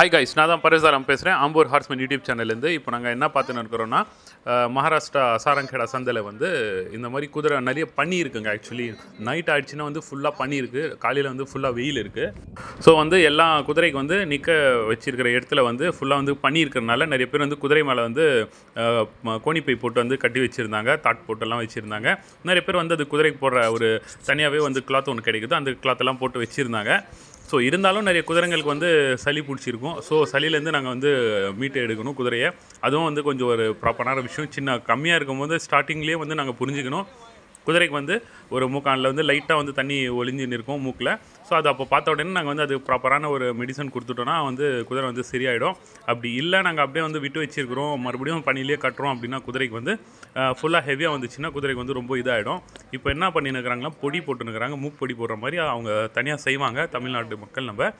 Hi guys நான் தான் பரேசாரம் பேசுகிறேன் ஆம்பூர் ஹார்ஸ்மன் யூடியூப் சேனல்லேருந்து இப்போ நாங்கள் என்ன பார்த்துன்னு இருக்கிறோன்னா மகாராஷ்டிரா சாரங்கேடா சந்தையில் வந்து இந்த மாதிரி குதிரை நிறைய பனி இருக்குங்க ஆக்சுவலி நைட் ஆயிடுச்சுன்னா வந்து ஃபுல்லாக பனி இருக்குது காலையில் வந்து ஃபுல்லாக வெயில் இருக்குது ஸோ வந்து எல்லா குதிரைக்கு வந்து நிற்க வச்சிருக்கிற இடத்துல வந்து ஃபுல்லாக வந்து பனி இருக்கிறனால நிறைய பேர் வந்து குதிரை மேலே வந்து கோணிப்பை போட்டு வந்து கட்டி வச்சுருந்தாங்க. தாட் போட்டெல்லாம் வச்சுருந்தாங்க. நிறைய பேர் வந்து அது குதிரைக்கு போடுற ஒரு தனியாகவே வந்து கிளாத் ஒன்று கிடைக்குது. அந்த கிளாத்தெல்லாம் போட்டு வச்சுருந்தாங்க. ஸோ இருந்தாலும் நிறைய குதிரைங்களுக்கு வந்து சளி பிடிச்சிருக்கும். ஸோ சளியிலேருந்து நாங்கள் வந்து மீட்டை எடுக்கணும் குதிரையை. அதுவும் வந்து கொஞ்சம் ஒரு ப்ராப்பரான விஷயம். சின்ன கம்மியாக இருக்கும்போது ஸ்டார்டிங்லேயே வந்து நாங்கள் புரிஞ்சுக்கணும். குதிரைக்கு வந்து ஒரு மூக்கானில் வந்து லைட்டாக வந்து தண்ணி ஒளிஞ்சு நிற்கும் மூக்கில். ஸோ அது அப்போ பார்த்த உடனே நாங்கள் வந்து அது ப்ராப்பரான ஒரு மெடிசன் கொடுத்துட்டோன்னா வந்து குதிரை வந்து சரியாயிடும். அப்படி இல்லை நாங்கள் அப்படியே வந்து விட்டு வச்சிருக்கிறோம். மறுபடியும் பனிலேயே கட்டுறோம் அப்படின்னா குதிரைக்கு வந்து ஃபுல்லாக ஹெவியாக வந்துச்சுன்னா குதிரைக்கு வந்து ரொம்ப இதாகிடும் இப்போ என்ன பண்ணினுக்கிறாங்கன்னா பொடி போட்டுனுக்குறாங்க மூக்கு பொடி போடுற மாதிரி அவங்க தனியாக செய்வாங்க. தமிழ்நாட்டு மக்கள் நம்ம.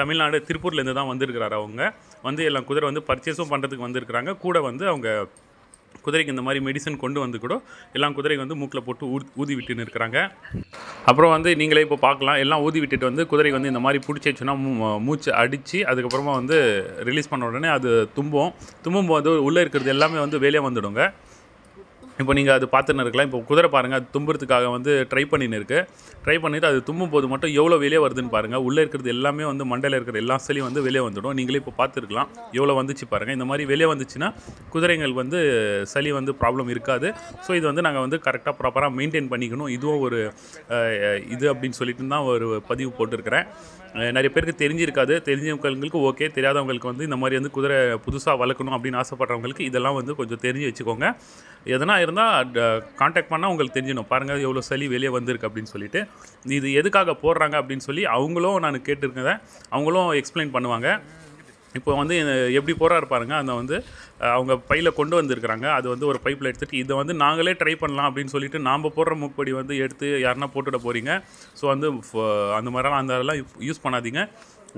தமிழ்நாடு திருப்பூர்லேருந்து தான் வந்திருக்கிறாரு அவங்க. வந்து எல்லாம் குதிரை வந்து பர்ச்சேஸும் பண்ணுறதுக்கு வந்திருக்கிறாங்க. கூட வந்து அவங்க குதிரைக்கு இந்த மாதிரி மெடிசன் கொண்டு வந்து கூட எல்லாம் குதிரைக்கு வந்து மூக்கில் போட்டு ஊ ஊதி விட்டுன்னு இருக்கிறாங்க. அப்புறம் வந்து நீங்களே இப்போ பார்க்கலாம். எல்லாம் ஊதி விட்டுட்டு வந்து குதிரைக்கு வந்து இந்த மாதிரி பிடிச்சிச்சுன்னா மூச்சு அடித்து அதுக்கப்புறமா வந்து ரிலீஸ் பண்ண உடனே அது தும்பும். தும்பும் போது உள்ளே இருக்கிறது எல்லாமே வந்து வெளியே வந்துடுங்க. இப்போ நீங்கள் அது பார்த்துன்னு இருக்கலாம். இப்போ குதிரை பாருங்கள் அது தும்புறதுக்காக வந்து ட்ரை பண்ணின்னு இருக்குது ட்ரை பண்ணிவிட்டு அது தும்பும் போது மட்டும் எவ்வளோ வெளியே வருதுன்னு பாருங்கள் உள்ளே இருக்கிறது எல்லாமே வந்து மண்டையில் இருக்கிற எல்லா சளியும் வந்து வெளியே வந்துடும். நீங்களே இப்போ பார்த்துருக்கலாம். எவ்வளோ வந்துச்சு பாருங்கள் இந்த மாதிரி வெளியே வந்துச்சுன்னா குதிரைகள் வந்து சளி வந்து ப்ராப்ளம் இருக்காது. ஸோ இது வந்து நாங்கள் வந்து கரெக்டாக ப்ராப்பராக மெயின்டைன் பண்ணிக்கணும். இதுவும் ஒரு இது அப்படின்னு சொல்லிட்டு தான் ஒரு பதிவு போட்டிருக்கிறேன். நிறைய பேருக்கு தெரிஞ்சிருக்காது. தெரிஞ்சவங்களுக்கு ஓகே தெரியாதவங்களுக்கு வந்து இந்த மாதிரி வந்து குதிரை புதுசாக வளர்க்கணும் அப்படின்னு ஆசைப்படுறவங்களுக்கு இதெல்லாம் வந்து கொஞ்சம் தெரிஞ்சு வச்சுக்கோங்க. எதனா இருந்தால் காண்டாக்ட் பண்ணால் உங்களுக்கு தெரிஞ்சிடும். பாருங்கள் எவ்வளோ சளி வெளியே வந்திருக்கு அப்படின்னு சொல்லிட்டு. இது எதுக்காக போடுறாங்க அப்படின்னு சொல்லி அவங்களும் நான் கேட்டிருக்கிறேன் அவங்களும் எக்ஸ்பிளைன் பண்ணுவாங்க. இப்போ வந்து எப்படி போகிறாரு பாருங்க. அந்த வந்து அவங்க பையில் கொண்டு வந்திருக்கிறாங்க. அது வந்து ஒரு பைப்பில் எடுத்துகிட்டு இதை வந்து நாங்களே ட்ரை பண்ணலாம் அப்படின்னு சொல்லிட்டு நாம் போடுற மூப்படி வந்து எடுத்து யாருன்னா போட்டுட போகிறீங்க ஸோ வந்து அந்த மாதிரிலாம் அந்த அதெல்லாம் யூஸ் பண்ணாதீங்க.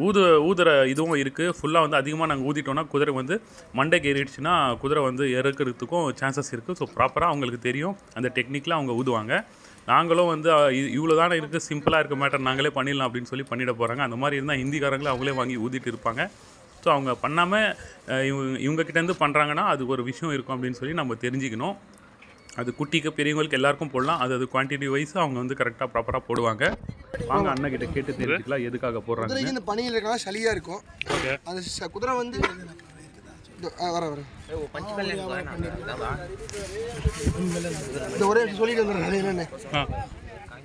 ஊது ஊதுற இதுவும் இருக்குது ஃபுல்லாக வந்து அதிகமாக நாங்கள் ஊதிட்டோம்னா குதிரை வந்து மண்டைக்கு ஏறிடுச்சுன்னா குதிரை வந்து இறக்கிறதுக்கும் சான்சஸ் இருக்குது ஸோ ப்ராப்பராக அவங்களுக்கு தெரியும். அந்த டெக்னிக்கில் அவங்க ஊதுவாங்க. நாங்களும் வந்து இவ்வளோ தானே இருக்குது சிம்பிளாக இருக்க மேட்டர் நாங்களே பண்ணிடலாம் அப்படின்னு சொல்லி பண்ணிட போகிறாங்க அந்த மாதிரி இருந்தால் ஹிந்திக்காரங்களே அவங்களே வாங்கி ஊதிட்டு இருப்பாங்க. ஸோ அவங்க பண்ணாமல் இவங்க இவங்கக்கிட்டேருந்து பண்ணுறாங்கன்னா அது ஒரு விஷயம் இருக்கும் அப்படின்னு சொல்லி நம்ம தெரிஞ்சுக்கணும். அது குட்டிக்கு பெரியவங்களுக்கு எல்லாருக்கும் போடலாம். அது அது குவான்டிட்டி வைஸ் அவங்க வந்து கரெக்டாக ப்ராப்பராக போடுவாங்க. வாங்க அண்ணன் கிட்ட கேட்டு தெரிஞ்சுக்கலாம் எதுக்காக போடுறாங்க. இந்த பனியில் இருக்கலாம் சளியாக இருக்கும். அந்த குதிரை வந்து வர வர. இந்த ஒரே சொல்லிட்டு வந்துடுறேன் என்னென்ன.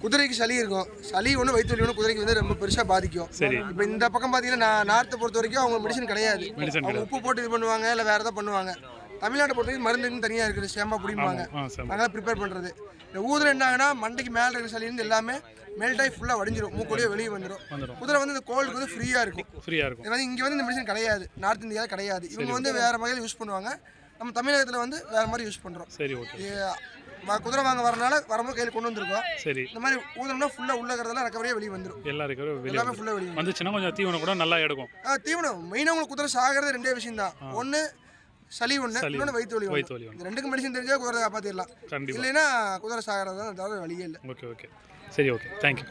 குதிரைக்கு சளி இருக்கும். சளி ஒன்று வயிற்று வலி ஒன்று குதிரைக்கு வந்து ரொம்ப பெருசாக பாதிக்கும். சரி. இப்போ இந்த பக்கம் பார்த்தீங்கன்னா நான் நார்த்தை பொறுத்த வரைக்கும் அவங்க மெடிசன் கிடையாது. அவங்க உப்பு போட்டு இது பண்ணுவாங்க இல்லை வேறு எதாவது பண்ணுவாங்க. தமிழ்நாட்டை பொறுத்த வரைக்கும் மருந்துன்னு தனியாக இருக்குது சேமா பிடிப்பாங்க நாங்களாம் ப்ரிப்பேர் பண்ணுறது இந்த ஊதுல என்ன ஆகுனா மண்டைக்கு மேலே இருக்கிற சளியிருந்து எல்லாமே மெல்ட் ஆகி ஃபுல்லாக வடிஞ்சிரும். மூக்கோலியே வெளியே வந்துடும் குதிரை வந்து இந்த கோல்டுக்கு வந்து ஃப்ரீயாக இருக்கும். ஃப்ரீயாக இருக்கும். இது வந்து இங்கே வந்து இந்த மெடிசன் கிடையாது. நார்த் இந்தியாவில் கிடையாது. இவங்க வந்து வேறு வகையில் யூஸ் பண்ணுவாங்க. நம்ம தமிழகத்தில் வந்து வேறு மாதிரி யூஸ் பண்ணுறோம் சரி ஓகே. குதிரை வாங்க வரனால வரும்போது கையில் கொண்டு வந்திருக்கோம். சரி. இந்த மாதிரி ஊதனம்னா ஃபுல்லாக உள்ள இருக்கிறதெல்லாம் ரெக்கவரியாக வெளியே வந்துடும் எல்லாருக்கும் வெளியே எல்லாமே ஃபுல்லாக வெளியே. வந்துச்சுன்னா கொஞ்சம் தீவனம் கூட நல்லா எடுக்கும். தீவனம். மெயினாக உங்களுக்கு குதிரை சாகிறது ரெண்டே விஷயம் தான் ஒன்று சளி ஒன்று இன்னொன்று வயிற்று வலி வயிற்று வலி இந்த ரெண்டுக்கு மெடிசன் தெரிஞ்சால் குதிரை காப்பாற்றிடலாம் இல்லைன்னா குதிரை சாகிறது தான் தவிர வழியே இல்லை. ஓகே ஓகே சரி ஓகே தேங்க்யூ